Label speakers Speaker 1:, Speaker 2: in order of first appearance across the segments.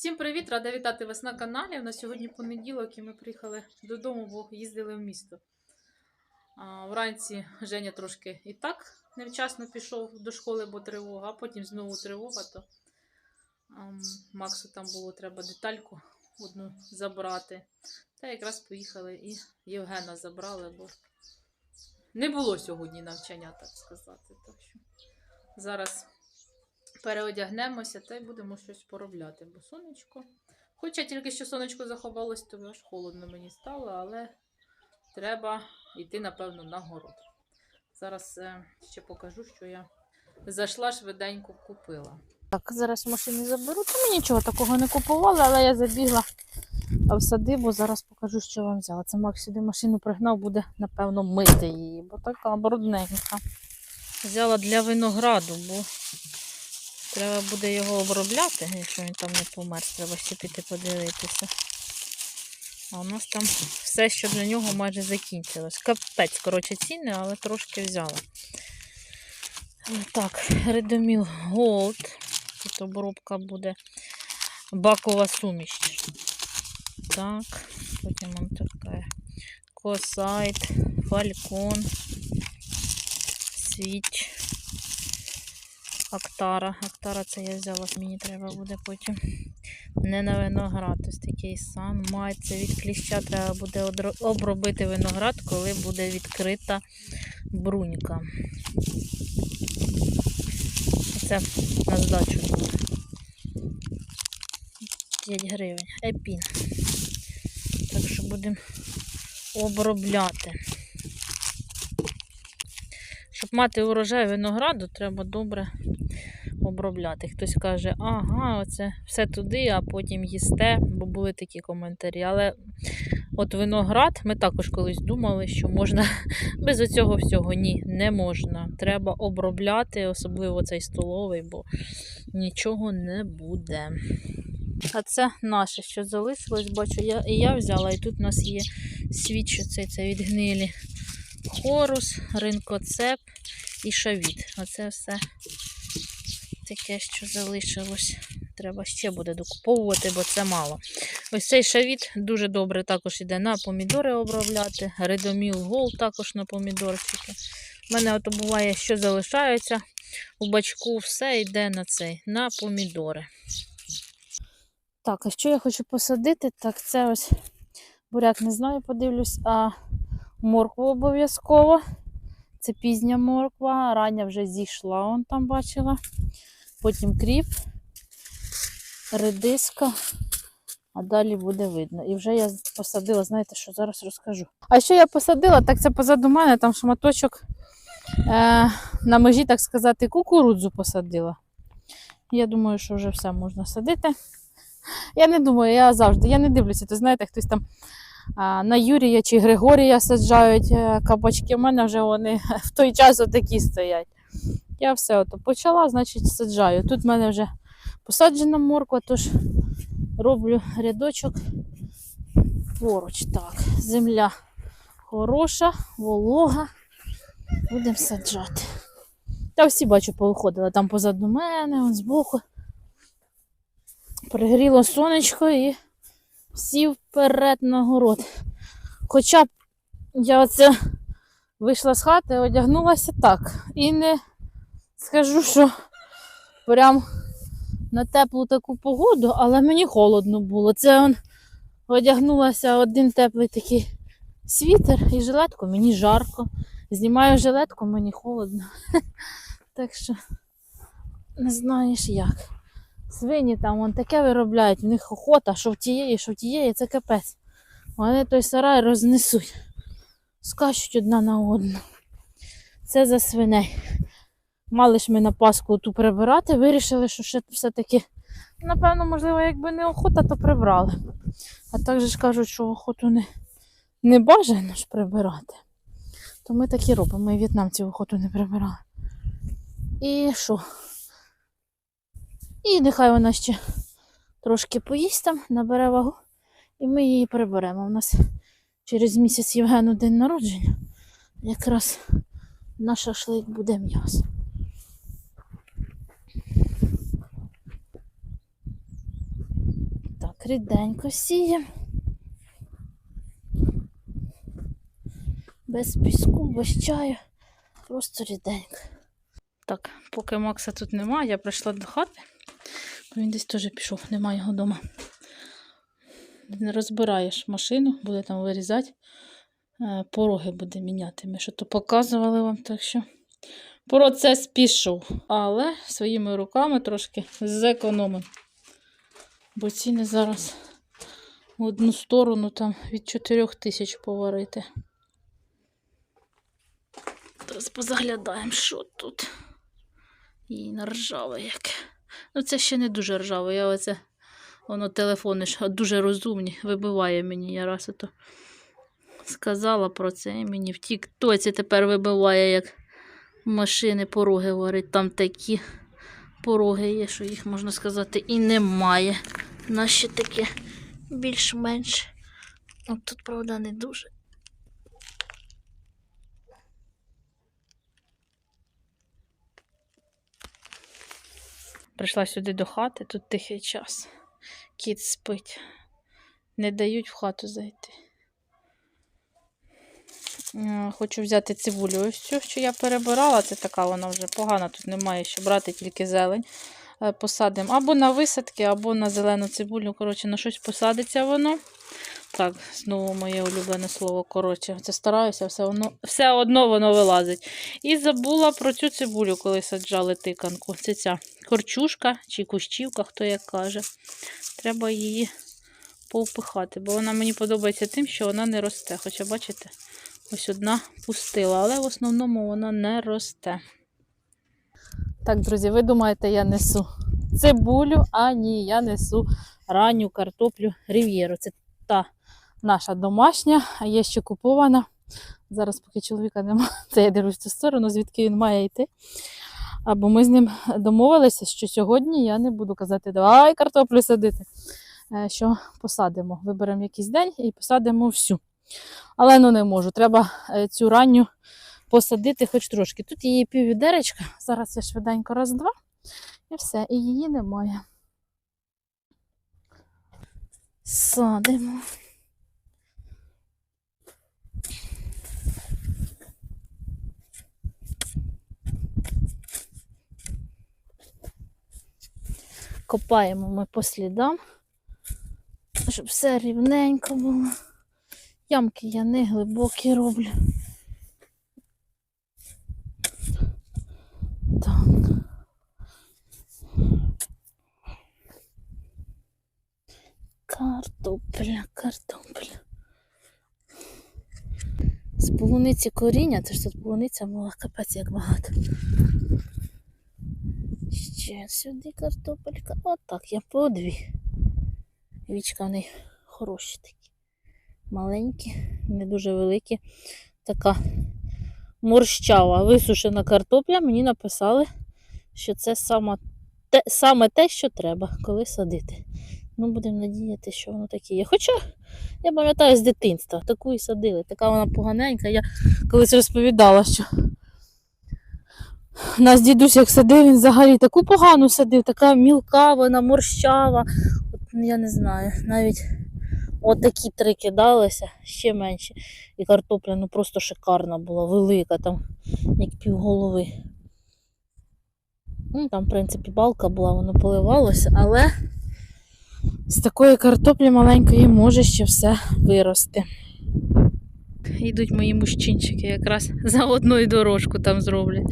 Speaker 1: Всім привіт! Рада вітати вас на каналі. У нас сьогодні понеділок і ми приїхали додому, бо їздили в місто. А, вранці Женя трошки і так невчасно пішов до школи, бо тривога, а потім знову тривога, то ам, Максу там було треба детальку одну забрати. Та якраз поїхали і Євгена забрали, бо не було сьогодні навчання, так сказати. Так що зараз переодягнемося та й будемо щось поробляти, бо сонечко. Хоча тільки що сонечко заховалось, то аж холодно мені стало, але треба йти, напевно, на город. Зараз е, ще покажу, що я зайшла швиденько купила.
Speaker 2: Так, зараз машину заберу. Та ми нічого такого не купували, але я забігла в садибу. Зараз покажу, що вам взяла. Це Макс сюди машину пригнав, буде, напевно, мити її, бо така брудненька. Взяла для винограду, бо треба буде його обробляти, якщо він там не помер, треба ще піти подивитися. А у нас там все, що для нього майже закінчилось. Капець, коротше, ціни, але трошки взяла. Так, Редоміл Голд. Тут обробка буде бакова суміш. Так, потім он така Косайт, Фалькон, Свіч, Актара. Актара це я взяла, мені треба буде потім. Не на виноград. Ось такий сан. Май це від кліща треба буде обробити виноград, коли буде відкрита брунька. Це на здачу буде. 5 гривень. Епін. Так що будемо обробляти. Щоб мати урожай винограду, треба добре обробляти. Хтось каже, ага, оце все туди, а потім їсте, бо були такі коментарі. Але от виноград, ми також колись думали, що можна без оцього всього. Ні, не можна. Треба обробляти, особливо цей столовий, бо нічого не буде. А це наше, що залишилось, бачу, я, і я взяла, і тут у нас є свіч, оцей, це від гнилі. Хорус, ринкоцеп і шавіт. Оце все таке, що залишилось. Треба ще буде докуповувати, бо це мало. Ось цей шавіт дуже добре також йде на помідори обробляти. Редоміл гол також на помідорчики. У мене ото буває, що залишається у бачку, все йде на цей, на помідори. Так, а що я хочу посадити? Так, це ось буряк не знаю, подивлюсь, а моркву обов'язково. Це пізня морква, рання вже зійшла, он там бачила. Потім кріп, редиска, а далі буде видно. І вже я посадила, знаєте, що зараз розкажу. А що я посадила, так це позаду мене там шматочок е, на межі, так сказати, кукурудзу посадила. Я думаю, що вже все можна садити. Я не думаю, я завжди, я не дивлюся, то знаєте, хтось там на Юрія чи Григорія саджають е, кабачки. У мене вже вони в той час отакі стоять. Я все ото почала, значить саджаю. Тут в мене вже посаджена морква, тож роблю рядочок поруч. Так, земля хороша, волога. Будемо саджати. Та всі бачу, повиходили там позаду мене, он збоку. Пригріло сонечко і всі вперед на город. Хоча б я оце вийшла з хати, одягнулася так. І не скажу, що прям на теплу таку погоду, але мені холодно було. Це он одягнулася один теплий такий світер і жилетку, мені жарко. Знімаю жилетку, мені холодно. Так що не знаєш як. Свині там вон таке виробляють, в них охота, що в тієї, що в тієї, це капець. Вони той сарай рознесуть. Скачуть одна на одну. Це за свиней. Мали ж ми на Пасху ту прибирати, вирішили, що ще все-таки, напевно, можливо, якби не охота, то прибрали. А так же ж кажуть, що охоту не, не бажано ж прибирати. То ми так і робимо. Ми в'єтнамці охоту не прибирали. І що? І нехай вона ще трошки поїсть там, набере вагу, і ми її приберемо. У нас через місяць Євгену день народження. Якраз на шашлик буде м'ясо. Так, ріденько сіємо. Без піску, без чаю. Просто ріденько. Так, поки Макса тут немає, я прийшла до хати. Він десь теж пішов, немає його вдома. Розбираєш машину, буде там вирізати. Е, Пороги буде міняти. Ми що то показували вам, так що процес пішов. Але своїми руками трошки зекономимо. Бо ціни зараз в одну сторону там від 4 тисяч поварити. Зараз позаглядаємо, що тут. І на ржаве яке. Ну, це ще не дуже ржаве. Я оце, воно телефони ж дуже розумні, вибиває мені. Я раз ото сказала про це, і мені в тіктоці тепер вибиває, як машини пороги варить. Там такі пороги є, що їх, можна сказати, і немає. Наші таке більш-менш. От тут, правда, не дуже. Прийшла сюди до хати, тут тихий час. Кіт спить. Не дають в хату зайти. Е, Хочу взяти цибулю. Ось цю, що я перебирала, це така вона вже погана, тут немає що брати, тільки зелень. Е, Посадимо або на висадки, або на зелену цибулю. Коротше, на щось посадиться воно. Так, знову моє улюблене слово. Коротше, це стараюся, все, воно, все одно воно вилазить. І забула про цю цибулю, коли саджали тиканку. Це ця корчушка чи кущівка, хто як каже. Треба її повпихати, бо вона мені подобається тим, що вона не росте. Хоча, бачите, ось одна пустила, але в основному вона не росте. Так, друзі, ви думаєте, я несу цибулю, а ні, я несу ранню картоплю рів'єру. Це та наша домашня, а є ще купована. Зараз, поки чоловіка немає, це я дивлюсь цю сторону, звідки він має йти. Або ми з ним домовилися, що сьогодні я не буду казати, давай картоплю садити. Е, Що посадимо. Виберемо якийсь день і посадимо всю. Але ну не можу. Треба е, цю ранню посадити хоч трошки. Тут її піввідеречка. Зараз я швиденько раз-два. І все, і її немає. Садимо. Копаємо ми по слідам, щоб все рівненько було. Ямки я не глибокі роблю. Так. Картопля, картопля. З полуниці коріння, це ж тут полуниця була капець як багато. Ще сюди картопелька. Отак, я по дві. Вічка в неї хороші такі. Маленькі, не дуже великі. Така морщава, висушена картопля. Мені написали, що це саме те, саме те, що треба, коли садити. Ну, будемо надіяти, що воно таке є. Хоча я пам'ятаю з дитинства, таку і садили. Така вона поганенька. Я колись розповідала, що нас дідусь як садив, він взагалі таку погану садив, така мілка, вона морщава. От, ну, я не знаю, навіть от три кидалися, ще менше. І картопля ну просто шикарна була, велика, там як півголови. Ну, там, в принципі, балка була, воно поливалося, але з такої картоплі маленької може ще все вирости. Йдуть мої мужчинчики, якраз за одну дорожку там зроблять.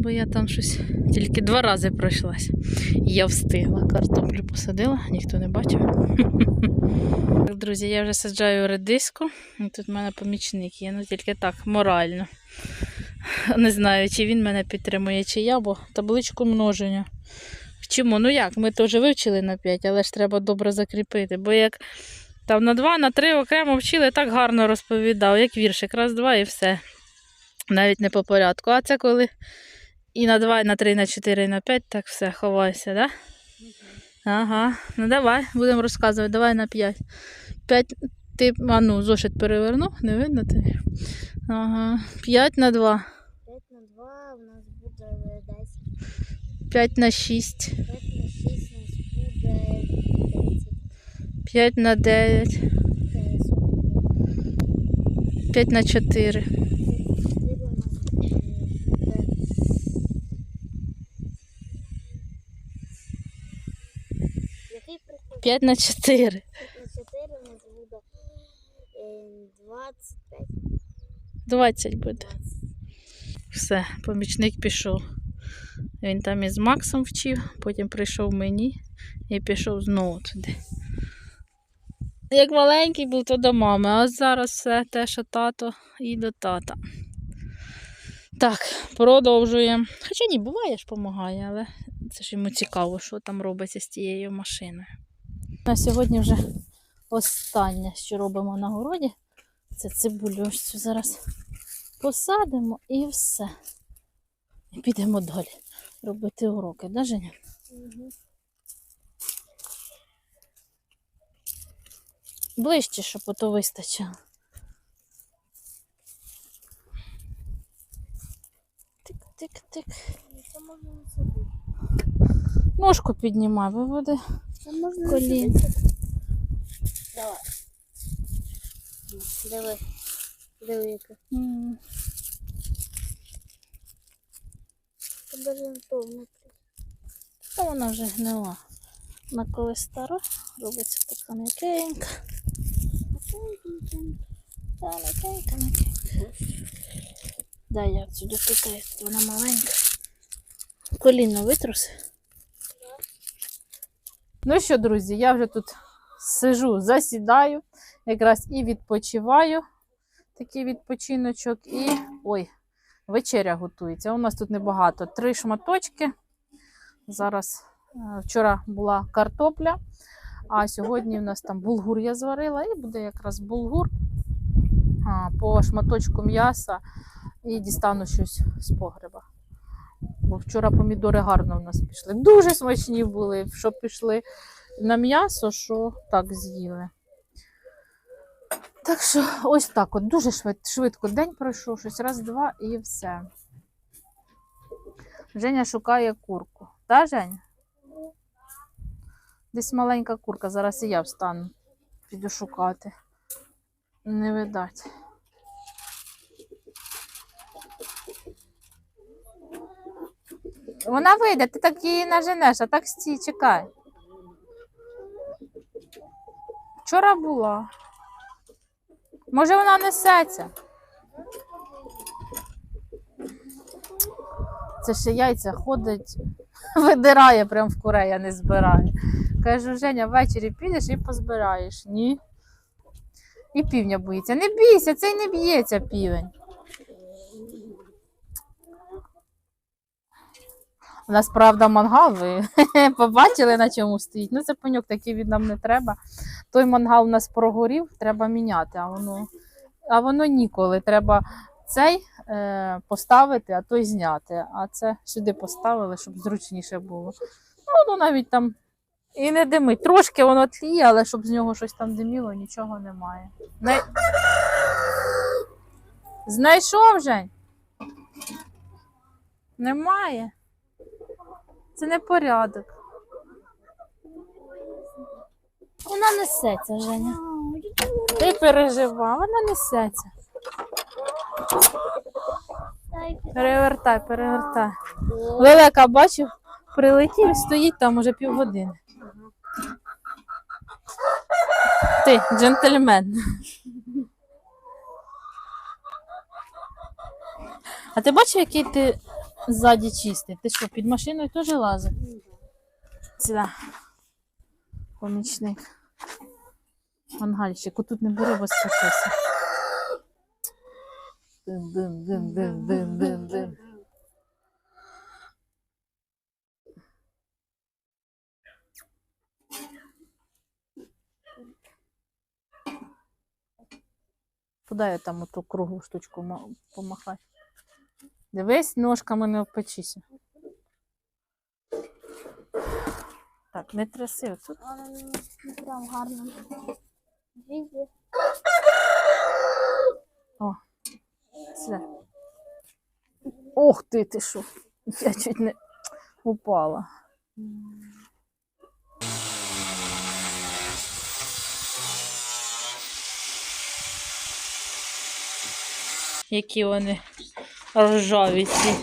Speaker 2: Бо я там щось тільки два рази пройшлась. І я встигла. Картоплю посадила, ніхто не бачив. Друзі, я вже саджаю редиску. Тут в мене помічник є, ну тільки так, морально. Не знаю, чи він мене підтримує, чи я, бо табличку множення. Вчимо. Ну як, ми теж вивчили на 5, але ж треба добре закріпити. Бо як там на 2, на 3 окремо вчили, так гарно розповідав, як віршик, раз, два і все. Навіть не по порядку. А це коли і на 2, і на 3, і на 4, і на 5, так все, ховайся, да? Ага. Ну давай, будемо розказувати, давай на 5. 5, ти, а ну, зошит перевернув, не видно тобі? Ага. 5 на 2.
Speaker 3: 5 на 2 у нас буде 10.
Speaker 2: 5 на 6.
Speaker 3: 5 на 6 у нас буде 10.
Speaker 2: 5 на 9, 5 на 4.
Speaker 3: 4 у нас буде. Який приклад?
Speaker 2: 5 на 4.
Speaker 3: 4 у нас буде е, 25.
Speaker 2: 20 буде. Все, помічник пішов. Він там із Максом вчив, потім прийшов мені і пішов знову туди. Як маленький був, то до мами, а зараз все те, що тато і до тата. Так, продовжуємо. Хоча ні, буває ж допомагає, але це ж йому цікаво, що там робиться з тією машиною. На сьогодні вже останнє, що робимо на городі, це цибулю ось цю зараз посадимо і все. І підемо далі робити уроки, да, Женя?
Speaker 3: Угу.
Speaker 2: Ближче, щоб ото вистачило. Тик-тик-тик. Ножку піднімай, бо
Speaker 3: Це можна
Speaker 2: Колін.
Speaker 3: Давай. Диви. Диви, яке.
Speaker 2: М,
Speaker 3: Це даже не то внутрі.
Speaker 2: Та вона вже гнила. Вона коли стара, робиться така м'якенька. Та м'якенька, м'якенька. Дай я дотикаю, тут вона маленька. Коліно витруси. Ну що, друзі, я вже тут сижу, засідаю, якраз і відпочиваю. Такий відпочиночок. І. Ой, вечеря готується. У нас тут небагато. Три шматочки. Зараз е, вчора була картопля, а сьогодні в нас там булгур я зварила, і буде якраз булгур по шматочку м'яса і дістану щось з погреба. Бо вчора помідори гарно в нас пішли. Дуже смачні були, що пішли на м'ясо, що так з'їли. Так що ось так от дуже швид- швидко день пройшов, щось раз, два і все. Женя шукає курку. Та, Женя? Десь маленька курка, зараз і я встану. Піду шукати. Не видать. Вона вийде, ти так її наженеш, а так стій, чекай. Вчора була. Може вона несеться. Це ще яйця ходить, видирає прям в курей, а не збирає. Кажу, Женя, ввечері підеш і позбираєш. Ні. І півня боїться. Не бійся, цей не б'ється півень. У нас, правда, мангал, ви побачили, на чому стоїть. Ну, це пеньок, такий від нам не треба. Той мангал у нас прогорів, треба міняти, а воно, а воно ніколи. Треба цей е, поставити, а той зняти. А це сюди поставили, щоб зручніше було. Ну, воно навіть там і не димить. Трошки воно тліє, але щоб з нього щось там диміло, нічого немає. Най... Знайшов Жень? Немає. Це не порядок. Вона несеться, Женя. Ти пережива, вона несеться. Перевертай, перевертай. Лелека, бачив, прилетів, стоїть там уже півгодини. Ти, джентльмен. А ти бачив, який ти ззаді чистий? Ти що, під машиною теж лазив? Сюди. Помічник. Мангальщик, тут не бери, дин, дин, дин, дин. Подай там оту круглу штучку ма- помахай. Дивись, ножками не впечися. Так, не тряси тут.
Speaker 3: Але не прям гарно. О,
Speaker 2: все. Ох ти ти що. Я чуть не упала. Які вони ржаві ці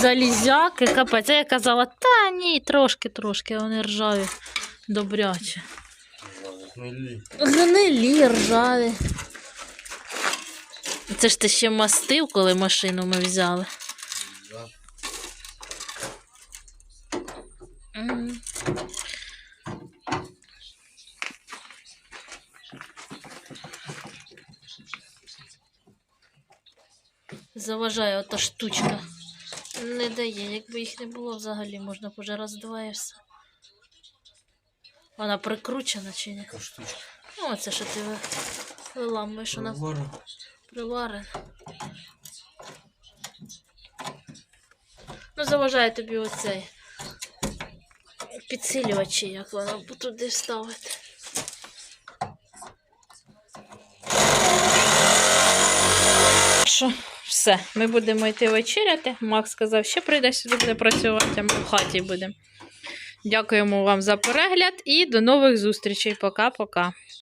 Speaker 2: залізяки. Капець. А я казала, та ні, трошки, трошки, вони ржаві. Добряче. Гнилі ржаві. Це ж ти ще мастив, коли машину ми взяли.
Speaker 4: Да.
Speaker 2: Мгм. Заважає ота штучка. Не дає, якби їх не було взагалі, можна б уже раз-два і все. Вона прикручена чи ні?
Speaker 4: Така штучка.
Speaker 2: Ну, оце що ти ви- виламуєш, вона
Speaker 4: Говорю.
Speaker 2: приварена. Ну, заважає тобі оцей підсилювач, чи як воно туди ставити. Що, все, ми будемо йти вечеряти. Макс сказав, що прийде сюди буде працювати, а ми в хаті будемо. Дякуємо вам за перегляд і до нових зустрічей. Пока-пока.